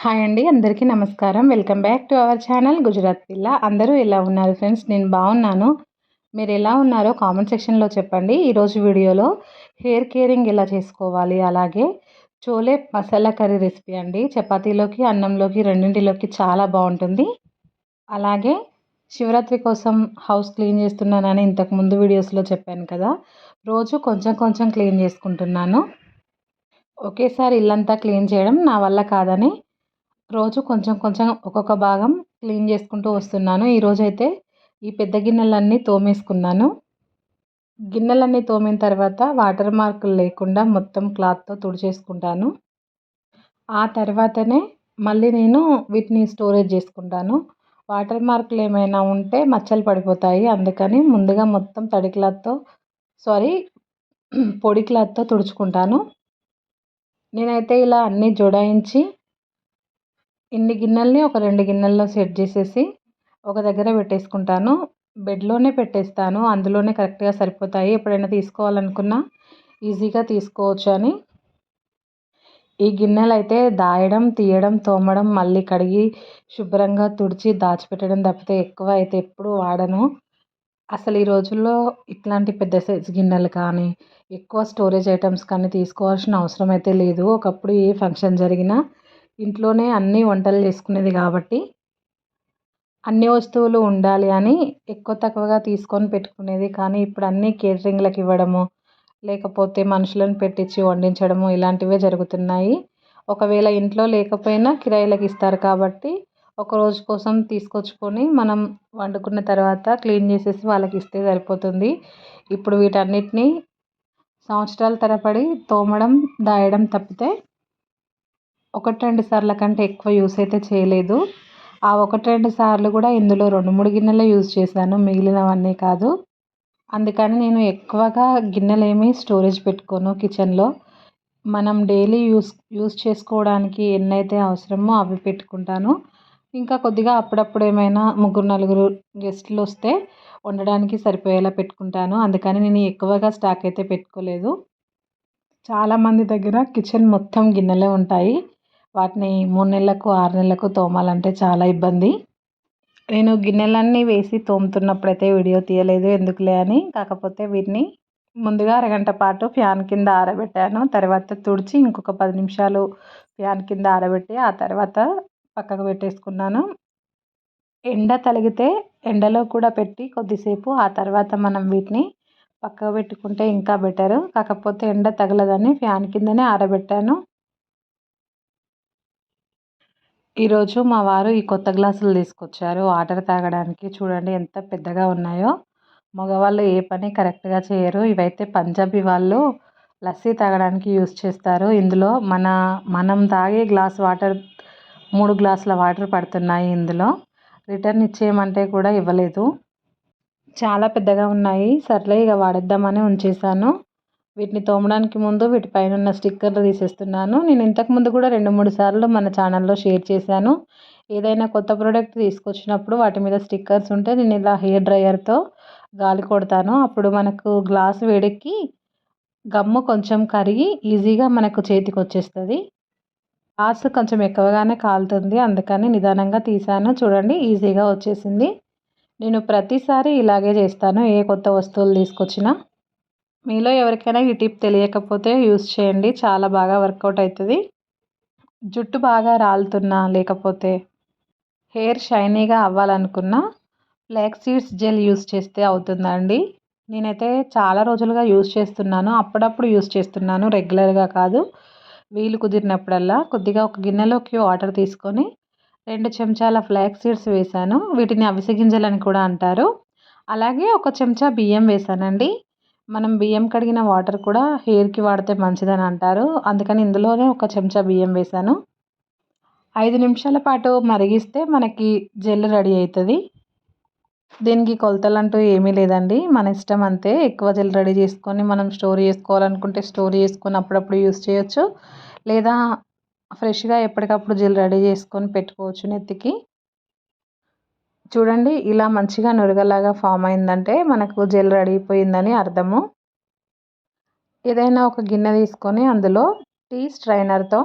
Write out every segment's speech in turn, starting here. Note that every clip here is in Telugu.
హాయ్ అండి అందరికీ నమస్కారం. Welcome back to our channel Gujarat పిల్ల. అందరూ ఎలా ఉన్నారు ఫ్రెండ్స్? నేను బాగున్నాను. మీరు ఎలా ఉన్నారో కామెంట్ సెక్షన్లో చెప్పండి. ఈరోజు వీడియోలో హెయిర్ కేరింగ్ ఎలా చేసుకోవాలి? అలాగే చోలే మసాలా కర్రీ రెసిపీ అండి. చపాతీలోకి అన్నంలోకి రెండింటిలోకి చాలా బాగుంటుంది. అలాగే శివరాత్రి కోసం హౌస్ క్లీన్ చేస్తున్నానని ఇంతకు ముందు వీడియోస్లో చెప్పాను కదా. రోజు కొంచెం కొంచెం క్లీన్ చేసుకుంటున్నాను. ఒకేసారి ఇల్లంతా క్లీన్ చేయడం నా వల్ల కాదని రోజు కొంచెం కొంచెం ఒక్కొక్క భాగం క్లీన్ చేసుకుంటూ వస్తున్నాను. ఈరోజు అయితే ఈ పెద్ద గిన్నెలన్నీ తోమేసుకున్నాను. గిన్నెలన్నీ తోమిన తర్వాత వాటర్ మార్కులు లేకుండా మొత్తం క్లాత్తో తుడిచేసుకుంటాను. ఆ తర్వాతనే మళ్ళీ నేను వీటిని స్టోరేజ్ చేసుకుంటాను. వాటర్ మార్కులు ఏమైనా ఉంటే మచ్చలు పడిపోతాయి. అందుకని ముందుగా మొత్తం తడి క్లాత్తో సారీ పొడి క్లాత్తో తుడుచుకుంటాను. నేనైతే ఇలా అన్నీ జోడాయించి ఇన్ని గిన్నెల్ని ఒక రెండు గిన్నెల్లో సెట్ చేసేసి ఒక దగ్గర పెట్టేసుకుంటాను. బెడ్లోనే పెట్టేస్తాను. అందులోనే కరెక్ట్గా సరిపోతాయి. ఎప్పుడైనా తీసుకోవాలనుకున్నా ఈజీగా తీసుకోవచ్చు అని. ఈ గిన్నెలు అయితే దాయడం తీయడం తోమడం మళ్ళీ కడిగి శుభ్రంగా తుడిచి దాచిపెట్టడం తప్పితే ఎక్కువ అయితే ఎప్పుడు వాడను. అసలు ఈ రోజుల్లో ఇట్లాంటి పెద్ద సైజ్ గిన్నెలు కానీ ఎక్కువ స్టోరేజ్ ఐటమ్స్ కానీ తీసుకోవాల్సిన అవసరం అయితే లేదు. ఒకప్పుడు ఏ ఫంక్షన్ జరిగినా ఇంట్లోనే అన్ని వంటలు చేసుకునేది కాబట్టి అన్ని వస్తువులు ఉండాలి అని ఎక్కువ తక్కువగా తీసుకొని పెట్టుకునేది. కానీ ఇప్పుడు అన్నీ కేటరింగ్లకు ఇవ్వడము లేకపోతే మనుషులను పెట్టించి వండించడము ఇలాంటివే జరుగుతున్నాయి. ఒకవేళ ఇంట్లో లేకపోయినా కిరాయిలకు ఇస్తారు కాబట్టి ఒక రోజు కోసం తీసుకొచ్చుకొని మనం వండుకున్న తర్వాత క్లీన్ చేసేసి వాళ్ళకి ఇస్తే సరిపోతుంది. ఇప్పుడు వీటన్నిటిని సంవత్సరాల తరబడి తోమడం దాయడం తప్పితే ఒకటి రెండు సార్ల కంటే ఎక్కువ యూస్ అయితే చేయలేదు. ఆ ఒకటి రెండు సార్లు కూడా ఇందులో రెండు మూడు గిన్నెలే యూజ్ చేశాను. మిగిలినవన్నీ కాదు. అందుకని నేను ఎక్కువగా గిన్నెలు స్టోరేజ్ పెట్టుకోను కిచెన్లో. మనం డైలీ యూస్ యూస్ చేసుకోవడానికి ఎన్నైతే అవసరమో అవి పెట్టుకుంటాను. ఇంకా కొద్దిగా అప్పుడప్పుడు ఏమైనా ముగ్గురు నలుగురు గెస్ట్లు వస్తే వండడానికి సరిపోయేలా పెట్టుకుంటాను. అందుకని నేను ఎక్కువగా స్టాక్ అయితే పెట్టుకోలేదు. చాలామంది దగ్గర కిచెన్ మొత్తం గిన్నెలే ఉంటాయి. వాటిని మూడు నెలలకు ఆరు నెలలకు తోమాలంటే చాలా ఇబ్బంది. నేను గిన్నెలన్నీ వేసి తోముతున్నప్పుడైతే వీడియో తీయలేదు ఎందుకులే అని. కాకపోతే వీటిని ముందుగా అరగంట పాటు ఫ్యాన్ కింద ఆరబెట్టాను. తర్వాత తుడిచి ఇంకొక పది నిమిషాలు ఫ్యాన్ కింద ఆరబెట్టి ఆ తర్వాత పక్కకు పెట్టేసుకున్నాను. ఎండ తలిగితే ఎండలో కూడా పెట్టి కొద్దిసేపు ఆ తర్వాత మనం వీటిని పక్కకు పెట్టుకుంటే ఇంకా బెటర్. కాకపోతే ఎండ తగలదని ఫ్యాన్ కిందనే ఆరబెట్టాను. ఈరోజు మా వారు ఈ కొత్త గ్లాసులు తీసుకొచ్చారు. వాటర్ తాగడానికి చూడండి ఎంత పెద్దగా ఉన్నాయో. మగవాళ్ళు ఏ పని కరెక్ట్గా చేయరు. ఇవైతే పంజాబీ వాళ్ళు లస్సీ తాగడానికి యూస్ చేస్తారు. ఇందులో మన మనం తాగే గ్లాస్ వాటర్ మూడు గ్లాసుల వాటర్ పడుతున్నాయి ఇందులో. రిటర్న్ ఇచ్చేయమంటే కూడా ఇవ్వలేదు. చాలా పెద్దగా ఉన్నాయి. సర్లే ఇక వాడేద్దామని ఉంచేసాను వీటిని తోమడానికి ముందు వీటిపైన ఉన్న స్టిక్కర్లు తీసేస్తున్నాను. నేను ఇంతకుముందు కూడా రెండు మూడు సార్లు మన ఛానల్లో షేర్ చేశాను. ఏదైనా కొత్త ప్రోడక్ట్ తీసుకొచ్చినప్పుడు వాటి మీద స్టిక్కర్స్ ఉంటే నేను ఇలా హెయిర్ డ్రయర్తో గాలి కొడతాను. అప్పుడు మనకు గ్లాస్ వేడెక్కి గమ్ము కొంచెం కరిగి ఈజీగా మనకు చేతికి వచ్చేస్తుంది. గ్లాస్ కొంచెం ఎక్కువగానే కాలుతుంది. అందుకని నిదానంగా తీసాను చూడండి ఈజీగా వచ్చేసింది. నేను ప్రతిసారి ఇలాగే చేస్తాను. ఏ కొత్త వస్తువులు తీసుకొచ్చినా. మీలో ఎవరికైనా ఈ టిప్ తెలియకపోతే యూస్ చేయండి. చాలా బాగా వర్కౌట్ అవుతుంది జుట్టు బాగా రాలుతున్నా లేకపోతే హెయిర్ షైనీగా అవ్వాలనుకున్నా ఫ్లాక్ సీడ్స్ జెల్ యూస్ చేస్తే అవుతుందండి. నేనైతే చాలా రోజులుగా యూస్ చేస్తున్నాను. అప్పుడప్పుడు యూస్ చేస్తున్నాను. రెగ్యులర్గా కాదు. వీలు కుదిరినప్పుడల్లా కొద్దిగా ఒక గిన్నెలోకి వాటర్ తీసుకొని రెండు చెంచాల ఫ్లాక్ సీడ్స్ వేసాను వీటిని అవిసె గింజలని కూడా అంటారు. అలాగే ఒక చెంచా బియ్యం వేసానండి మనం బియ్యం కడిగిన వాటర్ కూడా హెయిర్కి వాడితే మంచిదని అంటారు. అందుకని ఇందులోనే ఒక చెంచా బియ్యం వేసాను. ఐదు నిమిషాల పాటు మరిగిస్తే మనకి జెల్ రెడీ అవుతుంది దీనికి కొలతలు అంటూ ఏమీ లేదండి. మన ఇష్టం అంతే. ఎక్కువ జెల్ రెడీ చేసుకొని మనం స్టోర్ చేసుకోవాలనుకుంటే స్టోర్ చేసుకొని అప్పుడప్పుడు యూస్ చేయొచ్చు. లేదా ఫ్రెష్గా ఎప్పటికప్పుడు జెల్ రెడీ చేసుకొని పెట్టుకోవచ్చు నెత్తికి. చూడండి ఇలా మంచిగా నురగలాగా ఫామ్ అయిందంటే మనకు జెల్ రెడీ అయిపోయిందని అర్థము. ఏదైనా ఒక గిన్నె తీసుకొని అందులో టీ స్ట్రైనర్తో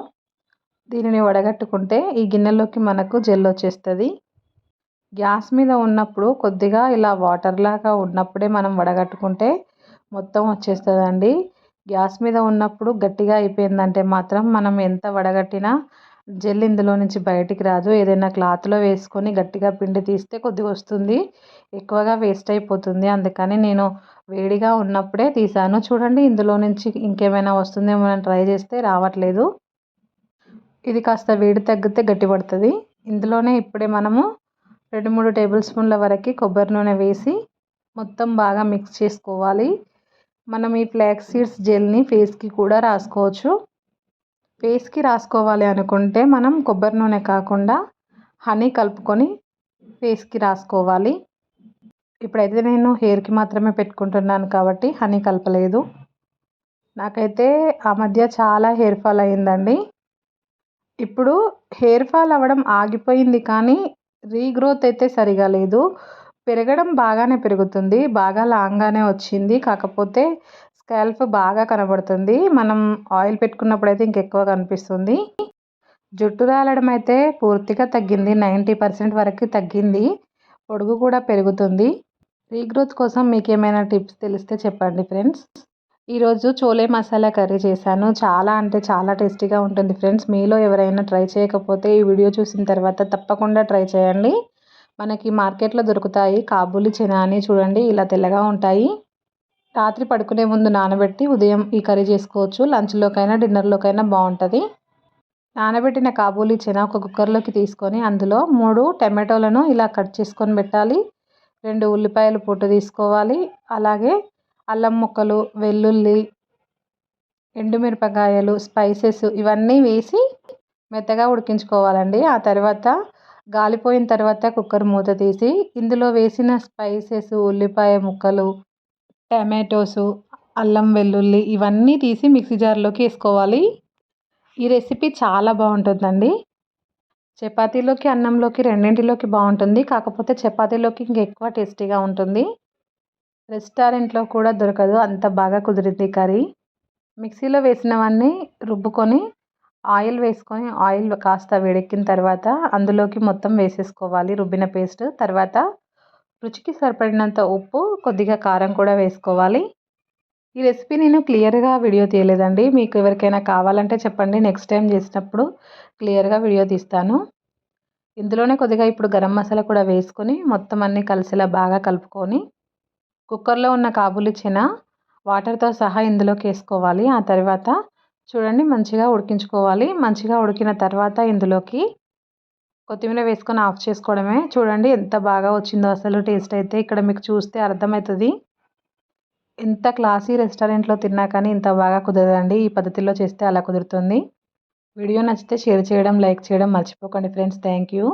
దీనిని వడగట్టుకుంటే ఈ గిన్నెలోకి మనకు జెల్ వచ్చేస్తుంది. గ్యాస్ మీద ఉన్నప్పుడు కొద్దిగా ఇలా వాటర్ లాగా ఉన్నప్పుడే మనం వడగట్టుకుంటే మొత్తం వచ్చేస్తుందండి. గ్యాస్ మీద ఉన్నప్పుడు గట్టిగా అయిపోయిందంటే మాత్రం మనం ఎంత వడగట్టినా జెల్ ఇందులో నుంచి బయటికి రాదు. ఏదైనా క్లాత్లో వేసుకొని గట్టిగా పిండి తీస్తే కొద్దిగా వస్తుంది. ఎక్కువగా వేస్ట్ అయిపోతుంది. అందుకని నేను వేడిగా ఉన్నప్పుడే తీసాను. చూడండి ఇందులో నుంచి ఇంకేమైనా వస్తుందేమో అని ట్రై చేస్తే రావట్లేదు. ఇది కాస్త వేడి తగ్గితే గట్టి పడుతుంది. ఇందులోనే ఇప్పుడే మనము రెండు మూడు టేబుల్ స్పూన్ల వరకు కొబ్బరి నూనె వేసి మొత్తం బాగా మిక్స్ చేసుకోవాలి. మనం ఈ ఫ్లాక్స్ సీడ్స్ జెల్ని ఫేస్కి కూడా రాసుకోవచ్చు. ఫేస్కి రాసుకోవాలి అనుకుంటే మనం కొబ్బరి నూనె కాకుండా హనీ కలుపుకొని ఫేస్కి రాసుకోవాలి. ఇప్పుడైతే నేను హెయిర్కి మాత్రమే పెట్టుకుంటున్నాను కాబట్టి హనీ కలపలేదు. నాకైతే ఆ మధ్య చాలా హెయిర్ ఫాల్ అయ్యిందండి ఇప్పుడు హెయిర్ ఫాల్ అవ్వడం ఆగిపోయింది కానీ రీగ్రోత్ అయితే సరిగా లేదు. పెరగడం బాగానే పెరుగుతుంది బాగా లాంగ్గానే వచ్చింది. కాకపోతే స్కాల్ఫ్ బాగా కనబడుతుంది. మనం ఆయిల్ పెట్టుకున్నప్పుడు అయితే ఇంకెక్కువ కనిపిస్తుంది. జుట్టు రాలడం అయితే పూర్తిగా తగ్గింది. నైంటీ పర్సెంట్ వరకు తగ్గింది. పొడుగు కూడా పెరుగుతుంది. రీగ్రోత్ కోసం మీకు ఏమైనా టిప్స్ తెలిస్తే చెప్పండి ఫ్రెండ్స్. ఈరోజు చోలే మసాలా కర్రీ చేశాను. చాలా అంటే చాలా టేస్టీగా ఉంటుంది ఫ్రెండ్స్. మీలో ఎవరైనా ట్రై చేయకపోతే ఈ వీడియో చూసిన తర్వాత తప్పకుండా ట్రై చేయండి. మనకి మార్కెట్లో దొరుకుతాయి. కాబూలి చెనా అని చూడండి. ఇలా తెల్లగా ఉంటాయి. రాత్రి పడుకునే ముందు నానబెట్టి ఉదయం ఈ కర్రీ చేసుకోవచ్చు. లంచ్లోకైనా డిన్నర్లోకైనా బాగుంటుంది నానబెట్టిన కాబూలి చెనా ఒక కుక్కర్లోకి తీసుకొని అందులో మూడు టమాటోలను ఇలా కట్ చేసుకొని పెట్టాలి. రెండు ఉల్లిపాయలు పొట్టు తీసుకోవాలి. అలాగే అల్లం ముక్కలు వెల్లుల్లి ఎండుమిరపకాయలు స్పైసెస్ ఇవన్నీ వేసి మెత్తగా ఉడికించుకోవాలండి. ఆ తర్వాత గాలిపోయిన తర్వాత కుక్కర్ మూత తీసి ఇందులో వేసిన స్పైసెస్ ఉల్లిపాయ ముక్కలు టమాటోసు అల్లం వెల్లుల్లి ఇవన్నీ తీసి మిక్సీ జార్లోకి వేసుకోవాలి. ఈ రెసిపీ చాలా బాగుంటుందండి. చపాతీలోకి అన్నంలోకి రెండింటిలోకి బాగుంటుంది. కాకపోతే చపాతీలోకి ఇంకెక్కువ టేస్టీగా ఉంటుంది. రెస్టారెంట్లో కూడా దొరకదు. అంత బాగా కుదిరింది కర్రీ. మిక్సీలో వేసినవన్నీ రుబ్బుకొని ఆయిల్ వేసుకొని ఆయిల్ కాస్త వేడెక్కిన తర్వాత అందులోకి మొత్తం వేసేసుకోవాలి రుబ్బిన పేస్ట్. తర్వాత రుచికి సరిపడినంత ఉప్పు కొద్దిగా కారం కూడా వేసుకోవాలి. ఈ రెసిపీ నేను క్లియర్గా వీడియో తీయలేదండి. మీకు ఎవరికైనా కావాలంటే చెప్పండి. నెక్స్ట్ టైం చేసినప్పుడు క్లియర్గా వీడియో తీస్తాను. ఇందులోనే కొద్దిగా ఇప్పుడు గరం మసాలా కూడా వేసుకొని మొత్తం అన్నీ కలిసేలా బాగా కలుపుకొని కుక్కర్లో ఉన్న కాబులి చిన వాటర్తో సహా ఇందులోకి వేసుకోవాలి. ఆ తర్వాత చూడండి మంచిగా ఉడికించుకోవాలి. మంచిగా ఉడికిన తర్వాత ఇందులోకి కొత్తిమీర వేసుకొని ఆఫ్ చేసుకోవడమే. చూడండి ఎంత బాగా వచ్చిందో అసలు టేస్ట్ అయితే. ఇక్కడ మీకు చూస్తే అర్థమవుతుంది. ఎంత క్లాసీ రెస్టారెంట్లో తిన్నా కానీ ఇంత బాగా కుదరదండి. ఈ పద్ధతిలో చేస్తే అలా కుదురుతుంది. వీడియో నచ్చితే షేర్ చేయడం లైక్ చేయడం మర్చిపోకండి ఫ్రెండ్స్. Thank you.